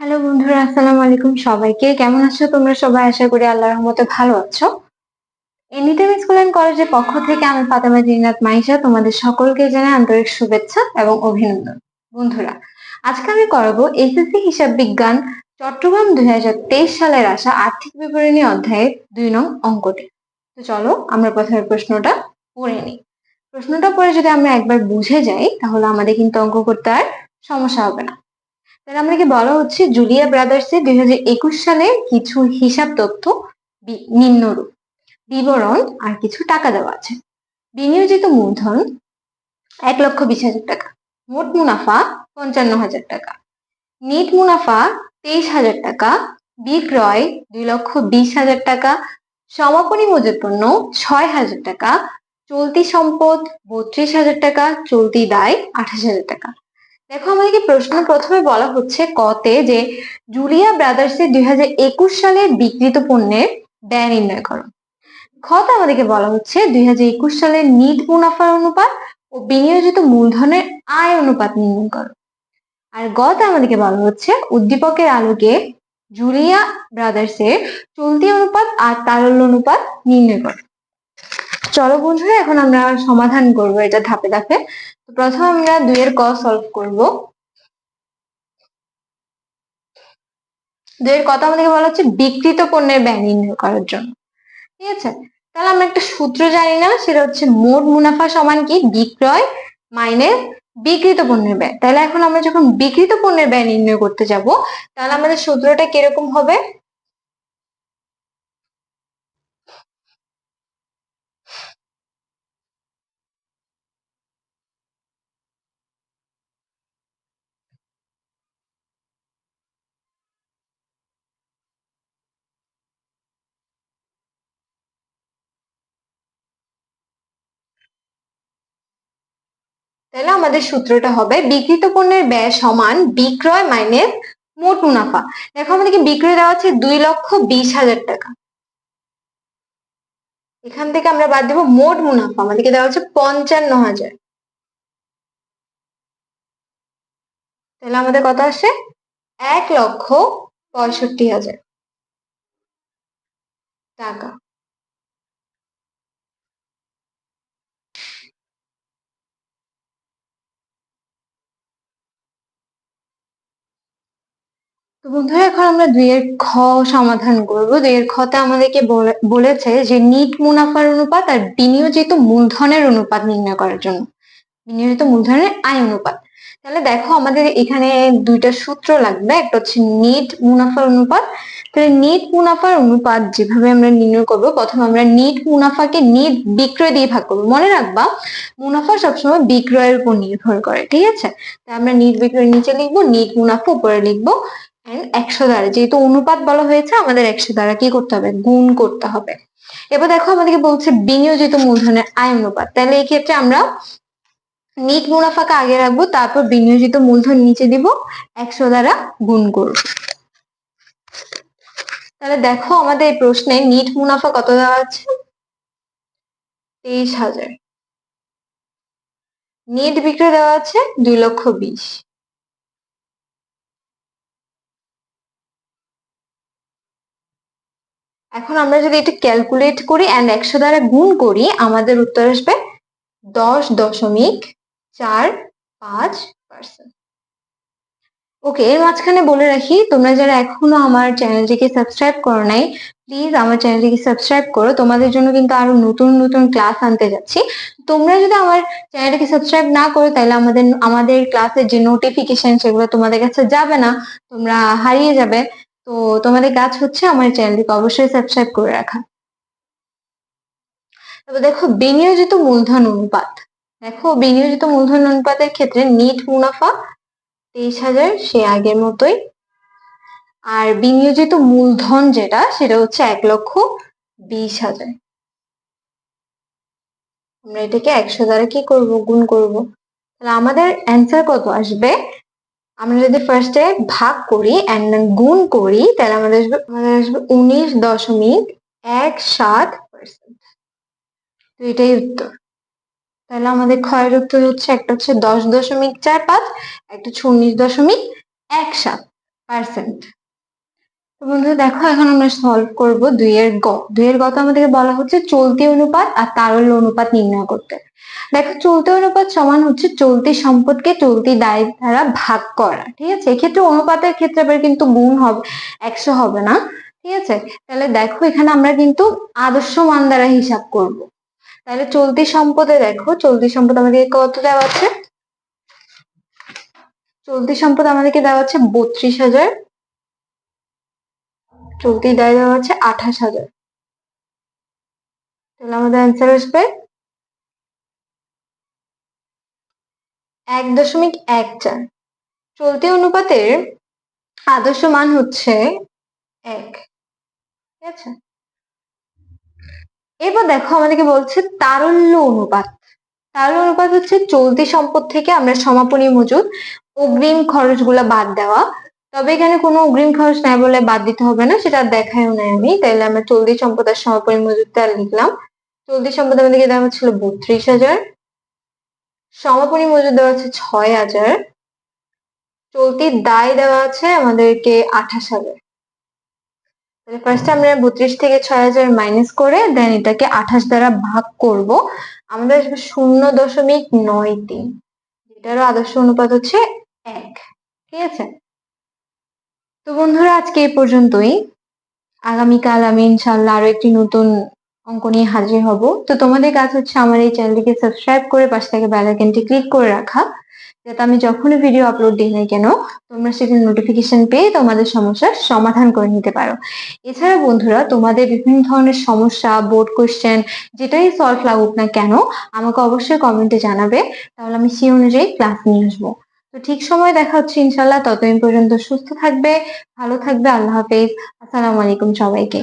Hello বন্ধুরা, আসসালামু আলাইকুম সবাইকে। কেমন আছো তোমরা সবাই? আশা করি আল্লাহর রহমতে ভালো আছো। এনিটাইম স্কুল অ্যান্ড কলেজের পক্ষ থেকে আমি ফাতেমা জিনাত মাইশা তোমাদের সকলকে জানাই আন্তরিক শুভেচ্ছা এবং অভিনন্দন। বন্ধুরা, আজকে আমি করাবো এসএসসি হিসাব বিজ্ঞান, চট্টগ্রাম দুই হাজার তেইশ সালের আসা আর্থিক বিবরণী অধ্যায়ের দুই নং অঙ্কটি। তো চলো, আমরা প্রথমে প্রশ্নটা পড়ে নিই। প্রশ্নটা পড়ে যদি আমরা একবার বুঝে যাই, তাহলে আমাদের কিন্তু অঙ্ক করতে আর সমস্যা হবে না। তাহলে আমাদেরকে বলা হচ্ছে জুলিয়া ব্রাদার্সের দুই হাজার একুশ সালের কিছু হিসাব তথ্য নিম্নরূপ। বিবরণ আর কিছু টাকা দেওয়া আছে। বিনিয়োজিত মূলধন এক লক্ষ বিশ হাজার টাকা। মোট মুনাফা পঞ্চান্ন হাজার টাকা। নেট মুনাফা তেইশ হাজার টাকা। বিক্রয় দুই লক্ষ বিশ হাজার টাকা। সমাপনী মজুত পণ্য ছয় হাজার টাকা। চলতি সম্পদ বত্রিশ হাজার টাকা। চলতি দায় আঠাশ হাজার টাকা। দেখো, আমাদেরকে প্রশ্ন প্রথমে বলা হচ্ছে কতে যে জুলিয়া ব্রাদার্সের দুই হাজার একুশ সালের বিক্রিত পণ্যের ব্যয় নির্ণয় করো। খতে আমাদেরকে বলা হচ্ছে দুই হাজার একুশ সালের নিট মুনাফার অনুপাত ও বিনিয়োজিত মূলধনের আয় অনুপাত নির্ণয় করো। আর গতে আমাদেরকে বলা হচ্ছে উদ্দীপকের আলোকে জুলিয়া ব্রাদার্সের চলতি অনুপাত আর তারল্য অনুপাত নির্ণয় করো। চলো বন্ধুরা, এখন আমরা সমাধান করব এটা ধাপে ধাপে। প্রথম আমরা দুইয়ের ক সলভ করব। দুইয়ের কথা আমাদেরকে বলা হচ্ছে বিকৃত পণ্যের ব্যয় নির্ণয় করার জন্য। ঠিক আছে? তাহলে আমরা একটা সূত্র জানি না, সেটা হচ্ছে মোট মুনাফা সমান কি? বিক্রয় মাইনাস বিকৃত পণ্যের ব্যয়। তাহলে এখন আমরা যখন বিকৃত পণ্যের ব্যয় নির্ণয় করতে যাব, তাহলে আমাদের সূত্রটা কীরকম হবে? তাহলে আমাদের সূত্রটা হবে বিক্রিত পণ্যের ব্যয় সমান বিক্রয় মাইনাস মোট মুনাফা। দেখো আমাদেরকে বিক্রয় দেওয়া আছে দুই লক্ষ বিশ হাজার টাকা। এখান থেকে আমরা বাদ দেবো মোট মুনাফা, আমাদেরকে দেওয়া হচ্ছে পঞ্চান্ন হাজার। তাহলে আমাদের কত আসে এক লক্ষ পঁয়ষট্টি হাজার টাকা। তো বন্ধুরা এখন আমরা দুইয়ের খ সমাধান করব। দুইয়ের খতে আমাদেরকে বলে- বলেছে যে নিট মুনাফার অনুপাত আর বিনিয়োজিত মূলধনের অনুপাত নির্ণয় করার জন্য। বিনিয়োজিত মূলধনের আয় অনুপাত। তাহলে দেখো, আমাদের এখানে দুইটা সূত্র লাগবে। একটা হচ্ছে নিট মুনাফার অনুপাত। তাহলে নিট মুনাফার অনুপাত যেভাবে আমরা নির্ণয় করব, প্রথমে আমরা নিট মুনাফাকে নিট বিক্রয় দিয়ে ভাগ করব। মনে রাখবা, মুনাফা সবসময় বিক্রয়ের উপর নির্ভর করে, ঠিক আছে? তাই আমরা নিট বিক্রয় নিচে লিখব, নিট মুনাফা উপরে লিখব। একশো দ্বারা। যেহেতু অনুপাত বলা হয়েছে, আমাদের একশো দ্বারা কি করতে হবে? গুণ করতে হবে। এবার দেখো, আমাদেরকে বলছে বিনিয়োজিত মূলধনের আয় অনুপাত। তাহলে এই ক্ষেত্রে আমরা নিট মুনাফাকে আগে রাখব, তারপর বিনিয়োজিত মূলধন নিচে দিব, একশো দ্বারা গুণ করব। তাহলে দেখো, আমাদের এই প্রশ্নে নিট মুনাফা কত দেওয়া আছে? তেইশ হাজার। নিট বিক্রয় দেওয়া আছে দুই লক্ষ বিশ। এখন আমরা যদি এটা ক্যালকুলেট করি অ্যান্ড একশো দ্বারা গুণ করি, আমাদের উত্তর আসবে দশ দশমিক চার পাঁচ পার্সেন্ট ওকে এর মাঝখানে বলে রাখি, তোমরা যারা এখনও আমার চ্যানেলটিকে সাবস্ক্রাইব করো নাই প্লিজ আমার চ্যানেলটিকে সাবস্ক্রাইব করো। তোমাদের জন্য কিন্তু আরও নতুন নতুন ক্লাস আনতে যাচ্ছি। তোমরা যদি আমার চ্যানেলটিকে সাবস্ক্রাইব না করো, তাহলে আমাদের আমাদের ক্লাসের যে নোটিফিকেশন সেগুলো তোমাদের কাছে যাবে না, তোমরা হারিয়ে যাবে। তো তোমাদের কাজ হচ্ছে আমার চ্যানেলটিকে অবশ্যই সাবস্ক্রাইব করে রাখা। তবে দেখো, বিনিয়োজিত মূলধন অনুপাত। দেখো, বিনিয়োজিত মূলধন অনুপাতের ক্ষেত্রে নিট মুনাফা তেইশ হাজার, সে আগের মতোই। আর বিনিয়োজিত মূলধন যেটা, সেটা হচ্ছে এক লক্ষ বিশ হাজার। আমরা এটাকে একশো দ্বারা কি করব? গুণ করব। তাহলে আমাদের অ্যান্সার কত আসবে? আমরা যদি ফার্স্টে ভাগ করি অ্যান্ড গুণ করি, তাহলে আমাদের আসবে আমাদের আসবে উনিশ দশমিক এক সাত পার্সেন্ট তো এটাই উত্তর। তাহলে আমাদের ক্ষয়ের উত্তর হচ্ছে, একটা হচ্ছে দশ দশমিক চার পাঁচ, একটা হচ্ছে উনিশ দশমিক এক সাত পার্সেন্ট বন্ধু দেখো, এখন আমরা সলভ করব দুইয়ের গ। দুইয়ের গত আমাদেরকে বলা হচ্ছে চলতি অনুপাত আর তারল্য অনুপাত নির্ণয় করতে। দেখো, চলতি অনুপাত সমান হচ্ছে চলতি সম্পদকে চলতি দায় দ্বারা ভাগ করা, ঠিক আছে? এক্ষেত্রে অনুপাতের ক্ষেত্রে আবার কিন্তু গুণ হবে, একশো হবে না, ঠিক আছে? তাহলে দেখো, এখানে আমরা কিন্তু আদর্শ মান দ্বারা হিসাব করব। তাহলে চলতি সম্পদে দেখো, চলতি সম্পদ আমাদেরকে কত দেওয়া আছে? চলতি সম্পদ আমাদেরকে দেওয়া আছে বত্রিশ হাজার চলতি দায় দেওয়া আছে আঠাশ হাজার। তাহলে আমাদের অ্যান্সার আসবে এক দশমিক এক চার। চলতি অনুপাতের আদর্শ মান হচ্ছে এক। ঠিক আছে? এবার দেখো আমাদেরকে বলছে তারল্য অনুপাত। তারল্য অনুপাত হচ্ছে চলতি সম্পদ থেকে আমরা সমাপনী মজুদ অগ্রিম খরচগুলো বাদ দেওয়া। তবে এখানে কোনো অগ্রিম খরচ নাই বলে বাদ দিতে হবে না, সেটা দেখায়ও নাই আমি। তাইলে আমরা চলতি সম্পদ আর সমাপনী মজুদটা লিখলাম। চলতি সম্পদ আমাদেরকে দেওয়া হচ্ছিল? বত্রিশ হাজার। সমাপনী মজুদ দেওয়া আছে ছয় হাজার। চলতি দায় দেওয়া আছে আমাদেরকে আঠাশ হাজার। ফার্স্ট আমরা বত্রিশ থেকে ছয় হাজার মাইনাস করে দেন এটাকে আঠাশ দ্বারা ভাগ করব। আমাদের আসবে শূন্য দশমিক নয় তিন। যেটারও আদর্শ অনুপাত হচ্ছে এক। ঠিক আছে? তো বন্ধুরা, আজকে এই পর্যন্তই। আগামীকাল আমি ইনশাল্লাহ আরও একটি নতুন অঙ্ক নিয়ে হাজির হব। তো তোমাদের কাজ হচ্ছে আমার এই চ্যানেলটিকে সাবস্ক্রাইব করে পাশে থেকে আইকনটি ক্লিক করে রাখা, যাতে আমি যখনই ভিডিও আপলোড দিই না কেন, তোমরা সেটির নোটিফিকেশন পেয়ে তোমাদের সমস্যার সমাধান করে নিতে পারো। এছাড়া বন্ধুরা, তোমাদের বিভিন্ন ধরনের সমস্যা বোর্ড কোয়েশ্চেন যেটাই সলভ লাগুক না কেন, আমাকে অবশ্যই কমেন্টে জানাবে। তাহলে আমি সেই অনুযায়ী ক্লাস নিয়ে আসব। তো ঠিক সময় দেখা হচ্ছে ইনশাল্লাহ ততদিন পর্যন্ত সুস্থ থাকবে, ভালো থাকবে। আল্লাহ হাফেজ। আসসালামু আলাইকুম সবাইকে।